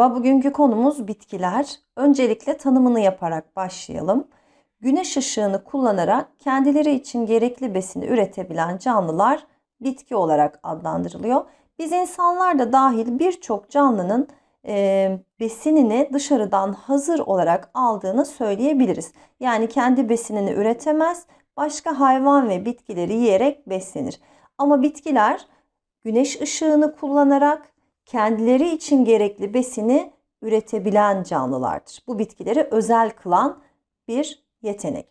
Merhaba, bugünkü konumuz bitkiler. Öncelikle tanımını yaparak başlayalım. Güneş ışığını kullanarak kendileri için gerekli besini üretebilen canlılar bitki olarak adlandırılıyor. Biz insanlar da dahil birçok canlının e, besinini dışarıdan hazır olarak aldığını söyleyebiliriz. Yani kendi besinini üretemez, başka hayvan ve bitkileri yiyerek beslenir. Ama bitkiler güneş ışığını kullanarak kendileri için gerekli besini üretebilen canlılardır. Bu bitkileri özel kılan bir yetenek.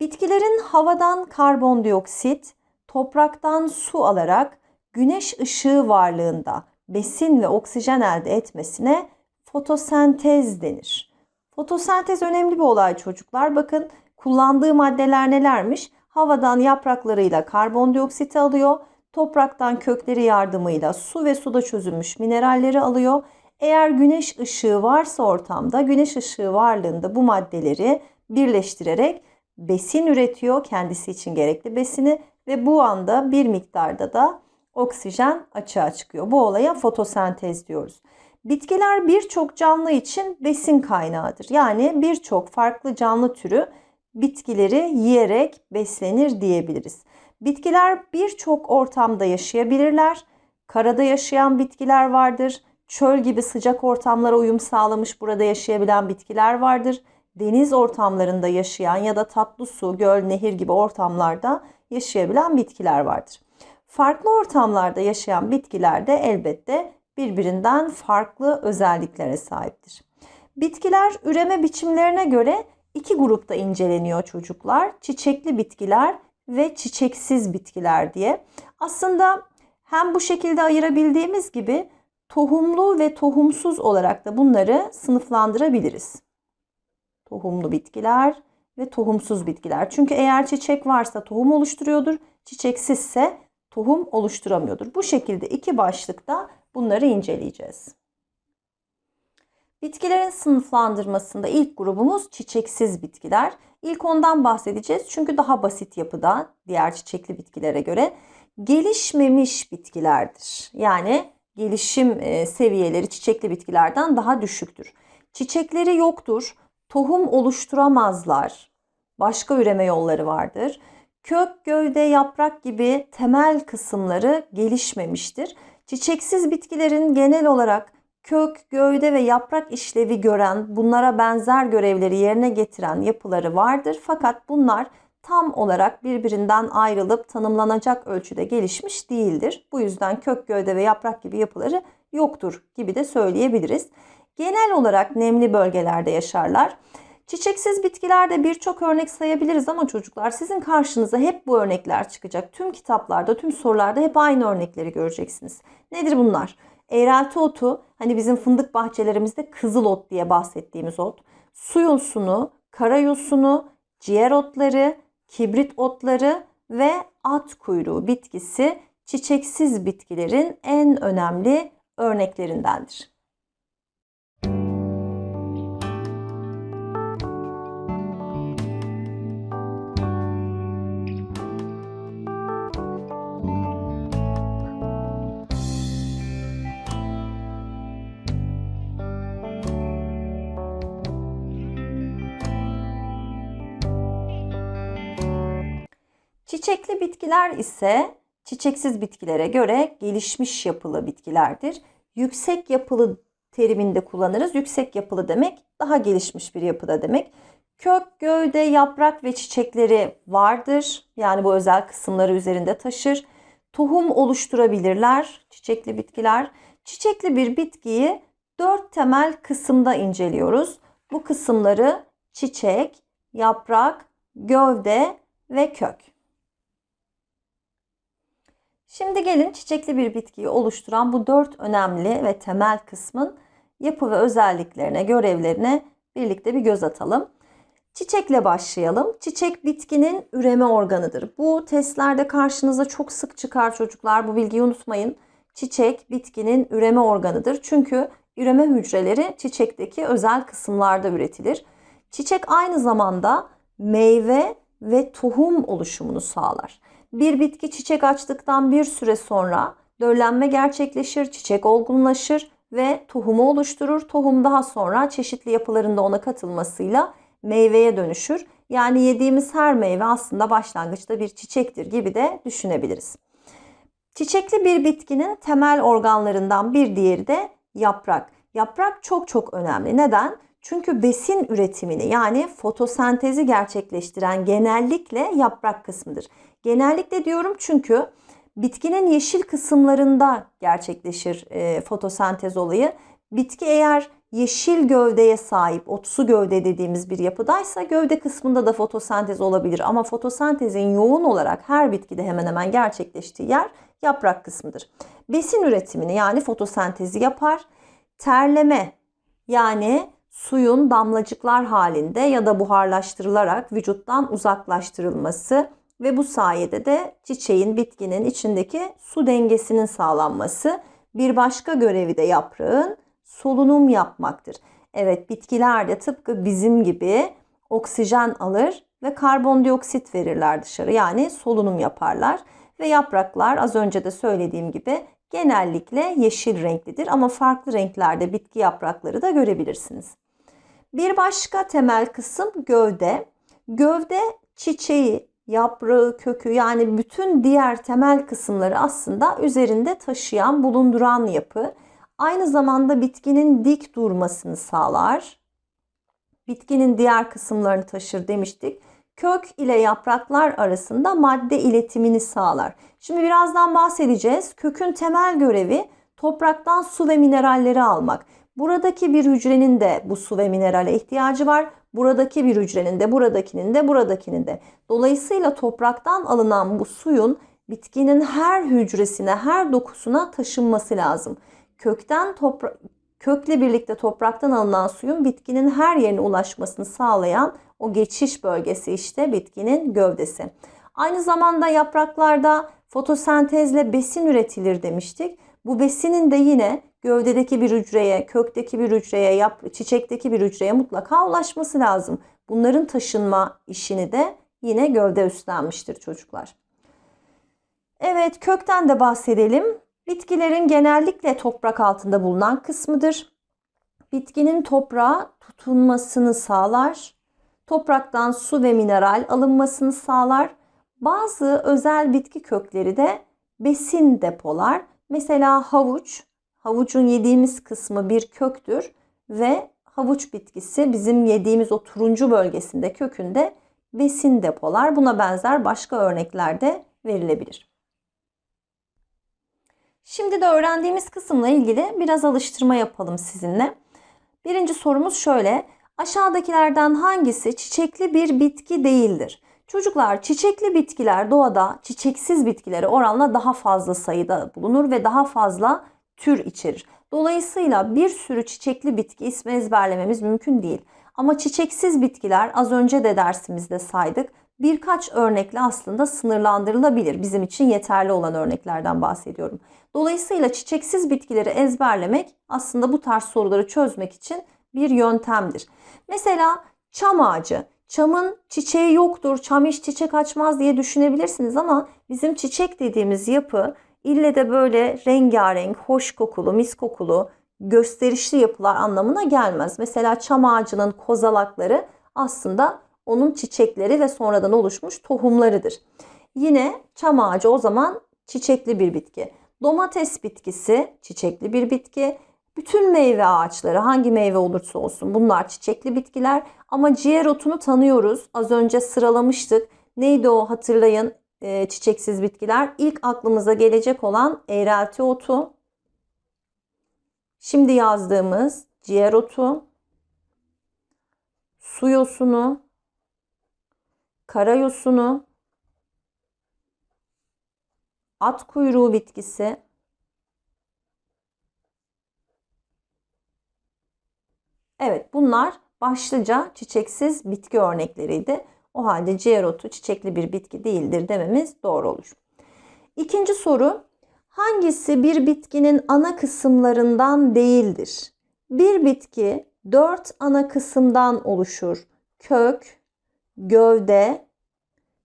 Bitkilerin havadan karbondioksit, topraktan su alarak güneş ışığı varlığında besin ve oksijen elde etmesine fotosentez denir. Fotosentez önemli bir olay çocuklar. Bakın kullandığı maddeler nelermiş? Havadan yapraklarıyla karbondioksit alıyor topraktan kökleri yardımıyla su ve suda çözülmüş mineralleri alıyor. Eğer güneş ışığı varsa ortamda güneş ışığı varlığında bu maddeleri birleştirerek besin üretiyor kendisi için gerekli besini ve bu anda bir miktarda da oksijen açığa çıkıyor. Bu olaya fotosentez diyoruz. Bitkiler birçok canlı için besin kaynağıdır. Yani birçok farklı canlı türü bitkileri yiyerek beslenir diyebiliriz. Bitkiler birçok ortamda yaşayabilirler. Karada yaşayan bitkiler vardır. Çöl gibi sıcak ortamlara uyum sağlamış burada yaşayabilen bitkiler vardır. Deniz ortamlarında yaşayan ya da tatlı su, göl, nehir gibi ortamlarda yaşayabilen bitkiler vardır. Farklı ortamlarda yaşayan bitkiler de elbette birbirinden farklı özelliklere sahiptir. Bitkiler üreme biçimlerine göre iki grupta inceleniyor çocuklar. Çiçekli bitkiler ve çiçeksiz bitkiler diye. Aslında hem bu şekilde ayırabildiğimiz gibi tohumlu ve tohumsuz olarak da bunları sınıflandırabiliriz. Tohumlu bitkiler ve tohumsuz bitkiler. Çünkü eğer çiçek varsa tohum oluşturuyordur, çiçeksizse tohum oluşturamıyordur. Bu şekilde iki başlıkta bunları inceleyeceğiz. Bitkilerin sınıflandırmasında ilk grubumuz çiçeksiz bitkiler. İlk ondan bahsedeceğiz çünkü daha basit yapıda diğer çiçekli bitkilere göre gelişmemiş bitkilerdir. Yani gelişim e, seviyeleri çiçekli bitkilerden daha düşüktür. Çiçekleri yoktur, tohum oluşturamazlar. Başka üreme yolları vardır. Kök, gövde, yaprak gibi temel kısımları gelişmemiştir. Çiçeksiz bitkilerin genel olarak kök, gövde ve yaprak işlevi gören, bunlara benzer görevleri yerine getiren yapıları vardır. Fakat bunlar tam olarak birbirinden ayrılıp tanımlanacak ölçüde gelişmiş değildir. Bu yüzden kök, gövde ve yaprak gibi yapıları yoktur gibi de söyleyebiliriz. Genel olarak nemli bölgelerde yaşarlar. Çiçeksiz bitkilerde birçok örnek sayabiliriz ama çocuklar sizin karşınıza hep bu örnekler çıkacak. Tüm kitaplarda, tüm sorularda hep aynı örnekleri göreceksiniz. Nedir bunlar? Eğrelti otu hani bizim fındık bahçelerimizde kızıl ot diye bahsettiğimiz ot. Su yosunu, kara yosunu, ciğer otları, kibrit otları ve at kuyruğu bitkisi çiçeksiz bitkilerin en önemli örneklerindendir. Çiçekli bitkiler ise çiçeksiz bitkilere göre gelişmiş yapılı bitkilerdir. Yüksek yapılı teriminde kullanırız. Yüksek yapılı demek daha gelişmiş bir yapıda demek. Kök, gövde, yaprak ve çiçekleri vardır. Yani bu özel kısımları üzerinde taşır. Tohum oluşturabilirler çiçekli bitkiler. Çiçekli bir bitkiyi dört temel kısımda inceliyoruz. Bu kısımları çiçek, yaprak, gövde ve kök. Şimdi gelin çiçekli bir bitkiyi oluşturan bu dört önemli ve temel kısmın yapı ve özelliklerine, görevlerine birlikte bir göz atalım. Çiçekle başlayalım. Çiçek bitkinin üreme organıdır. Bu testlerde karşınıza çok sık çıkar çocuklar. Bu bilgiyi unutmayın. Çiçek bitkinin üreme organıdır. Çünkü üreme hücreleri çiçekteki özel kısımlarda üretilir. Çiçek aynı zamanda meyve ve tohum oluşumunu sağlar. Bir bitki çiçek açtıktan bir süre sonra döllenme gerçekleşir, çiçek olgunlaşır ve tohumu oluşturur. Tohum daha sonra çeşitli yapılarında ona katılmasıyla meyveye dönüşür. Yani yediğimiz her meyve aslında başlangıçta bir çiçektir gibi de düşünebiliriz. Çiçekli bir bitkinin temel organlarından bir diğeri de yaprak. Yaprak çok çok önemli. Neden? Çünkü besin üretimini yani fotosentezi gerçekleştiren genellikle yaprak kısmıdır. Genellikle diyorum çünkü bitkinin yeşil kısımlarında gerçekleşir e, fotosentez olayı. Bitki eğer yeşil gövdeye sahip, otsu gövde dediğimiz bir yapıdaysa gövde kısmında da fotosentez olabilir. Ama fotosentezin yoğun olarak her bitkide hemen hemen gerçekleştiği yer yaprak kısmıdır. Besin üretimini yani fotosentezi yapar. Terleme yani suyun damlacıklar halinde ya da buharlaştırılarak vücuttan uzaklaştırılması ve bu sayede de çiçeğin, bitkinin içindeki su dengesinin sağlanması. Bir başka görevi de yaprağın solunum yapmaktır. Evet bitkiler de tıpkı bizim gibi oksijen alır ve karbondioksit verirler dışarı. Yani solunum yaparlar ve yapraklar az önce de söylediğim gibi genellikle yeşil renklidir ama farklı renklerde bitki yaprakları da görebilirsiniz. Bir başka temel kısım gövde. Gövde çiçeği, yaprağı, kökü yani bütün diğer temel kısımları aslında üzerinde taşıyan, bulunduran yapı. Aynı zamanda bitkinin dik durmasını sağlar. Bitkinin diğer kısımlarını taşır demiştik. Kök ile yapraklar arasında madde iletimini sağlar. Şimdi birazdan bahsedeceğiz. Kökün temel görevi topraktan su ve mineralleri almak. Buradaki bir hücrenin de bu su ve minerale ihtiyacı var. Buradaki bir hücrenin de, buradakinin de, buradakinin de. Dolayısıyla topraktan alınan bu suyun bitkinin her hücresine, her dokusuna taşınması lazım. Kökten topra kökle birlikte topraktan alınan suyun bitkinin her yerine ulaşmasını sağlayan o geçiş bölgesi işte bitkinin gövdesi. Aynı zamanda yapraklarda fotosentezle besin üretilir demiştik. Bu besinin de yine gövdedeki bir hücreye, kökteki bir hücreye, yap, çiçekteki bir hücreye mutlaka ulaşması lazım. Bunların taşınma işini de yine gövde üstlenmiştir çocuklar. Evet kökten de bahsedelim. Bitkilerin genellikle toprak altında bulunan kısmıdır. Bitkinin toprağa tutunmasını sağlar. Topraktan su ve mineral alınmasını sağlar. Bazı özel bitki kökleri de besin depolar. Mesela havuç, havucun yediğimiz kısmı bir köktür ve havuç bitkisi bizim yediğimiz o turuncu bölgesinde kökünde besin depolar. Buna benzer başka örnekler de verilebilir. Şimdi de öğrendiğimiz kısımla ilgili biraz alıştırma yapalım sizinle. Birinci sorumuz şöyle. Aşağıdakilerden hangisi çiçekli bir bitki değildir? Çocuklar çiçekli bitkiler doğada çiçeksiz bitkilere oranla daha fazla sayıda bulunur ve daha fazla tür içerir. Dolayısıyla bir sürü çiçekli bitki ismi ezberlememiz mümkün değil. Ama çiçeksiz bitkiler az önce de dersimizde saydık. Birkaç örnekle aslında sınırlandırılabilir. Bizim için yeterli olan örneklerden bahsediyorum. Dolayısıyla çiçeksiz bitkileri ezberlemek aslında bu tarz soruları çözmek için bir yöntemdir. Mesela çam ağacı. Çamın çiçeği yoktur, çam hiç çiçek açmaz diye düşünebilirsiniz ama bizim çiçek dediğimiz yapı ille de böyle rengarenk, hoş kokulu, mis kokulu, gösterişli yapılar anlamına gelmez. Mesela çam ağacının kozalakları aslında onun çiçekleri ve sonradan oluşmuş tohumlarıdır. Yine çam ağacı o zaman çiçekli bir bitki. Domates bitkisi çiçekli bir bitki. Bütün meyve ağaçları hangi meyve olursa olsun bunlar çiçekli bitkiler. Ama ciğer otunu tanıyoruz. Az önce sıralamıştık. Neydi o hatırlayın e, çiçeksiz bitkiler. İlk aklımıza gelecek olan eğrelti otu. Şimdi yazdığımız ciğer otu. Su yosunu. Kara yosunu. At kuyruğu bitkisi. Evet bunlar başlıca çiçeksiz bitki örnekleriydi. O halde ciğer otu çiçekli bir bitki değildir dememiz doğru olur. İkinci soru hangisi bir bitkinin ana kısımlarından değildir? Bir bitki dört ana kısımdan oluşur. Kök, gövde,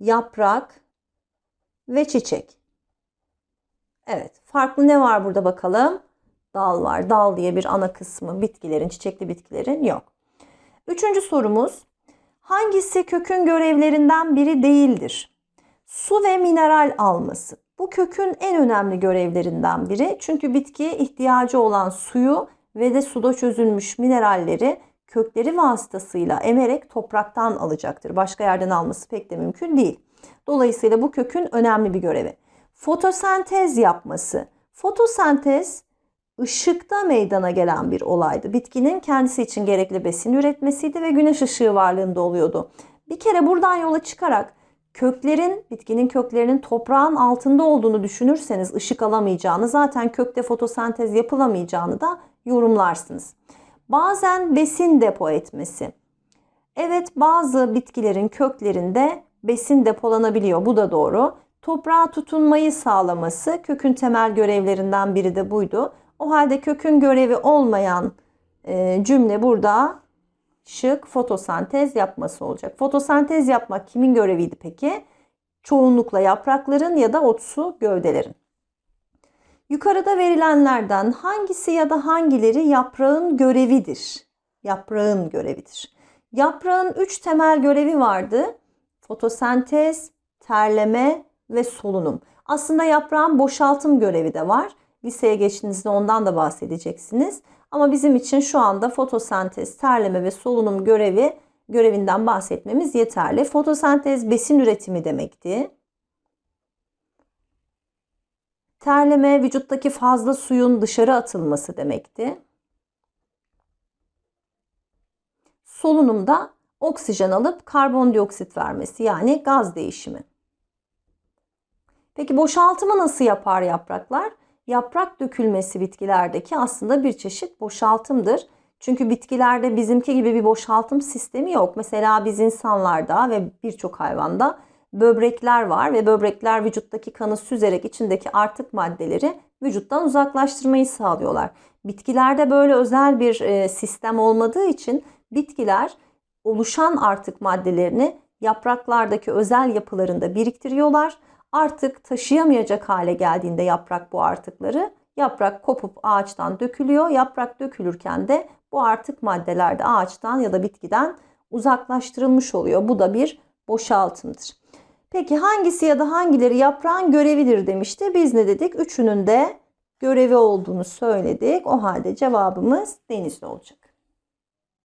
yaprak ve çiçek. Evet, farklı ne var burada bakalım? dal var. Dal diye bir ana kısmı bitkilerin, çiçekli bitkilerin yok. Üçüncü sorumuz. Hangisi kökün görevlerinden biri değildir? Su ve mineral alması. Bu kökün en önemli görevlerinden biri. Çünkü bitki ihtiyacı olan suyu ve de suda çözülmüş mineralleri kökleri vasıtasıyla emerek topraktan alacaktır. Başka yerden alması pek de mümkün değil. Dolayısıyla bu kökün önemli bir görevi. Fotosentez yapması. Fotosentez ışıkta meydana gelen bir olaydı. Bitkinin kendisi için gerekli besin üretmesiydi ve güneş ışığı varlığında oluyordu. Bir kere buradan yola çıkarak köklerin, bitkinin köklerinin toprağın altında olduğunu düşünürseniz ışık alamayacağını, zaten kökte fotosentez yapılamayacağını da yorumlarsınız. Bazen besin depo etmesi. Evet bazı bitkilerin köklerinde besin depolanabiliyor. Bu da doğru. Toprağa tutunmayı sağlaması kökün temel görevlerinden biri de buydu. O halde kökün görevi olmayan e, cümle burada şık fotosentez yapması olacak. Fotosentez yapmak kimin göreviydi peki? Çoğunlukla yaprakların ya da otsu gövdelerin. Yukarıda verilenlerden hangisi ya da hangileri yaprağın görevidir? Yaprağın görevidir. Yaprağın üç temel görevi vardı. Fotosentez, terleme ve solunum. Aslında yaprağın boşaltım görevi de var. Liseye geçtiğinizde ondan da bahsedeceksiniz. Ama bizim için şu anda fotosentez, terleme ve solunum görevi görevinden bahsetmemiz yeterli. Fotosentez besin üretimi demekti. Terleme vücuttaki fazla suyun dışarı atılması demekti. Solunumda oksijen alıp karbondioksit vermesi yani gaz değişimi. Peki boşaltımı nasıl yapar yapraklar? Yaprak dökülmesi bitkilerdeki aslında bir çeşit boşaltımdır. Çünkü bitkilerde bizimki gibi bir boşaltım sistemi yok. Mesela biz insanlarda ve birçok hayvanda böbrekler var ve böbrekler vücuttaki kanı süzerek içindeki artık maddeleri vücuttan uzaklaştırmayı sağlıyorlar. Bitkilerde böyle özel bir e, sistem olmadığı için bitkiler oluşan artık maddelerini yapraklardaki özel yapılarında biriktiriyorlar. Artık taşıyamayacak hale geldiğinde yaprak bu artıkları yaprak kopup ağaçtan dökülüyor. Yaprak dökülürken de bu artık maddeler de ağaçtan ya da bitkiden uzaklaştırılmış oluyor. Bu da bir boşaltımdır. Peki hangisi ya da hangileri yaprağın görevidir demişti. Biz ne dedik? Üçünün de görevi olduğunu söyledik. O halde cevabımız denizli olacak.